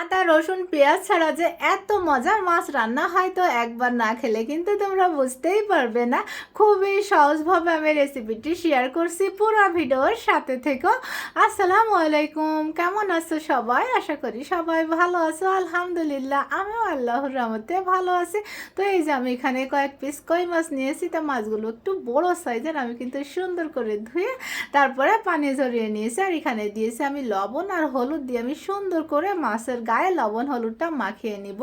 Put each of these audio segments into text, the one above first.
আদা, রসুন, পেঁয়াজ ছাড়া যে এত মজার মাছ রান্না হয় তো একবার না খেলে কিন্তু তোমরা বুঝতেই পারবে না। খুবই সহজভাবে আমি রেসিপিটি শেয়ার করছি পুরো ভিডিওর সাথে থেকো। আসসালামু আলাইকুম, কেমন আছো সবাই? আশা করি সবাই ভালো আছো। আলহামদুলিল্লাহ, আমিও আল্লাহর রহমতে ভালো আছি। তো এই যে আমি এখানে কয়েক পিস কই মাছ নিয়েছি, তো মাছগুলো একটু বড় সাইজের আমি কিন্তু সুন্দর করে ধুয়ে তারপরে পানি ঝরিয়ে নিয়েছি। আর এখানে দিয়েছি আমি লবণ আর হলুদ দিয়ে আমি সুন্দর করে মাছের গায়ে লবণ হলুদটা মাখিয়ে নিব।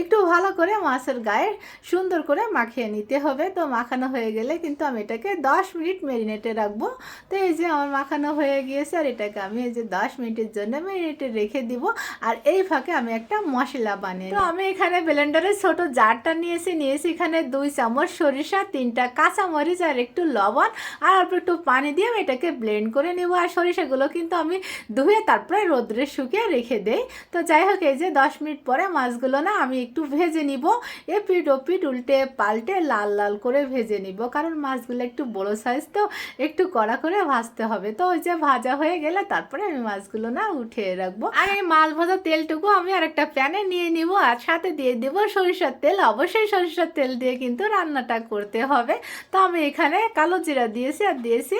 একটু ভালো করে মাছের গায়ে সুন্দর করে মাখিয়ে নিতে হবে। তো মাখানো হয়ে গেলে কিন্তু আমি এটাকে দশ মিনিট মেরিনেটে রাখব। তো এই যে আমার মাখানো হয়ে গিয়েছে আর এটাকে আমি এই যে দশ মিনিটের জন্য মেরিনেটে রেখে দিব। আর এই ফাঁকে আমি একটা মশলা বানিয়ে তো আমি এখানে ব্লেন্ডারের ছোট জারটা নিয়েছি। নিয়েছি এখানে দুই চামচ সরিষা তিনটা কাঁচামরিচ আর একটু লবণ। আর অল্প একটু পানি দিয়ে আমি এটাকে ব্লেন্ড করে নেব। আর সরিষাগুলো কিন্তু আমি ধুয়ে তারপরে রোদ্রে শুকিয়ে রেখে দেই। তো যাই হোক, এই যে দশ মিনিট পরে মাছগুলো না আমি একটু ভেজে নিব। এ এপিট ওপিট উল্টে পাল্টে লাল লাল করে ভেজে নিব, কারণ মাছগুলো একটু বড় সাইজ তো একটু কড়া করে ভাজতে হবে। তো ওই যে ভাজা হয়ে গেলে তারপরে আমি মাছগুলো না উঠিয়ে রাখব। আর এই মাছ ভাজা তেলটুকু আমি আর একটা প্যানে নিয়ে নিব আর সাথে দিয়ে দেবো সরিষার তেল। অবশ্যই সরিষার তেল দিয়ে কিন্তু রান্নাটা করতে হবে। তো আমি এখানে কালো জিরা দিয়েছি আর দিয়েছি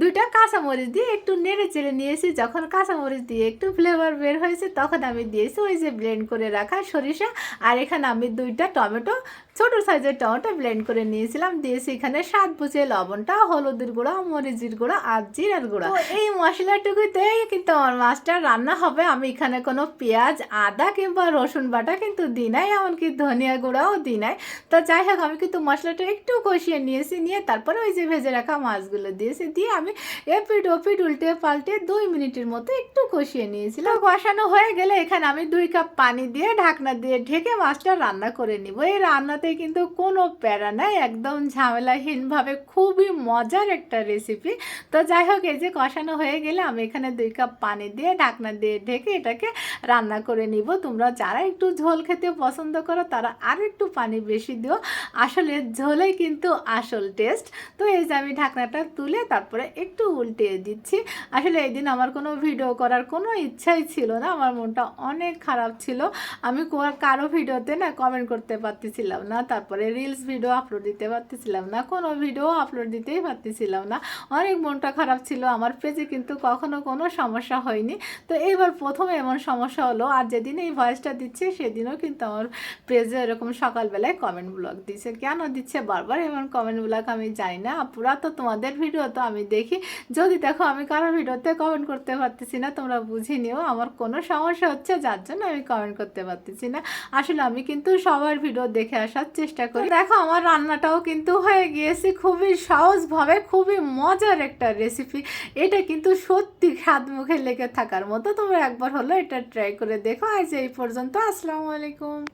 দুইটা কাঁচামরিচ দিয়ে একটু নেড়ে চেড়ে নিয়েছি। যখন কাঁচামরিচ দিয়ে একটু ফ্লেভার বের হয়েছে, তখন আমি দিয়েছি ওই যে ব্লেন্ড করে রাখা সরিষা। আর এখানে আমি দুইটা টমেটো ছোট সাইজের টমেটো ব্লেন্ড করে নিয়েছিলাম। দিয়েছি এখানে স্বাদ বুঝে লবণটা হলুদের গুঁড়া মরিচের গুঁড়া আর জিরার গুঁড়া। এই মশলাটুকুতেই কিন্তু আমার মাছটা রান্না হবে। আমি এখানে কোনো পেঁয়াজ আদা কিংবা রসুন বাটা কিন্তু দিই নাই এমনকি ধনিয়া গুঁড়াও দিই নাই। তো যাই হোক আমি কিন্তু মশলাটা একটু কষিয়ে নিয়েছি নিয়ে তারপরে ওই যে ভেজে রাখা মাছগুলো দিয়েছি। দিয়ে আমি এপিট ওপিট উল্টে পাল্টে দুই মিনিটের মতো কষিয়ে নিয়েছিলাম কষানো হয়ে গেলে এখানে আমি দুই কাপ পানি দিয়ে ঢাকনা দিয়ে ঢেকে মাছটা রান্না করে নিব। এই রান্নাতে কিন্তু কোনো প্যারা নাই, একদম ঝামেলাহীনভাবে খুবই মজার একটা রেসিপি তো যাই হোক, এই যে কষানো হয়ে গেলে আমি এখানে দুই কাপ পানি দিয়ে ঢাকনা দিয়ে ঢেকে এটাকে রান্না করে নিব। তোমরা যারা একটু ঝোল খেতে পছন্দ করো, তারা আর একটু পানি বেশি দিও। আসলে ঝোলেই কিন্তু আসল টেস্ট তো এই যে আমি ঢাকনাটা তুলে তারপরে একটু উল্টিয়ে দিচ্ছি। আসলে এই দিন আমার কোনো ভিডিও করার কোনো ইচ্ছাই ছিল না। আমার মনটা অনেক খারাপ ছিল। আমি কারও ভিডিওতে না কমেন্ট করতে পারতেছিলাম না। তারপরে রিলস ভিডিও আপলোড দিতে পারতেছিলাম না। কোনো ভিডিও আপলোড দিতেই পারতেছিলাম না। অনেক মনটা খারাপ ছিল। আমার পেজে কিন্তু কখনো কোনো সমস্যা হয়নি। তো এইবার প্রথম এমন সমস্যা হলো। আর যেদিন এই ভয়েসটা দিচ্ছে, সেদিনও কিন্তু আমার পেজে এরকম সকালবেলায় কমেন্ট ব্লগ দিচ্ছে কেন দিচ্ছে? বারবার এমন কমেন্ট ব্লগ আমি জানি না। পুরা তো তোমাদের ভিডিও তো আমি দেখি। যদি দেখো আমি কারও ভিডিওতে কমেন্ট করতে পারতেছি না, তোমরা বুঝে নিও, আমার কোনো সমস্যা হচ্ছে, যার জন্য আমি কমেন্ট করতে পারতেছি না। আসলে আমি কিন্তু সবার ভিডিও দেখে আসার চেষ্টা করি। দেখো, আমার রান্নাটাও কিন্তু হয়ে গিয়েছে খুবই সহজভাবে, খুবই মজার একটা রেসিপি এটা কিন্তু সত্যি খাদ মুখে লেগে থাকার মতো। তোমরা একবার হলো এটা ট্রাই করে দেখো। আজ এই পর্যন্ত। আসসালামু আলাইকুম।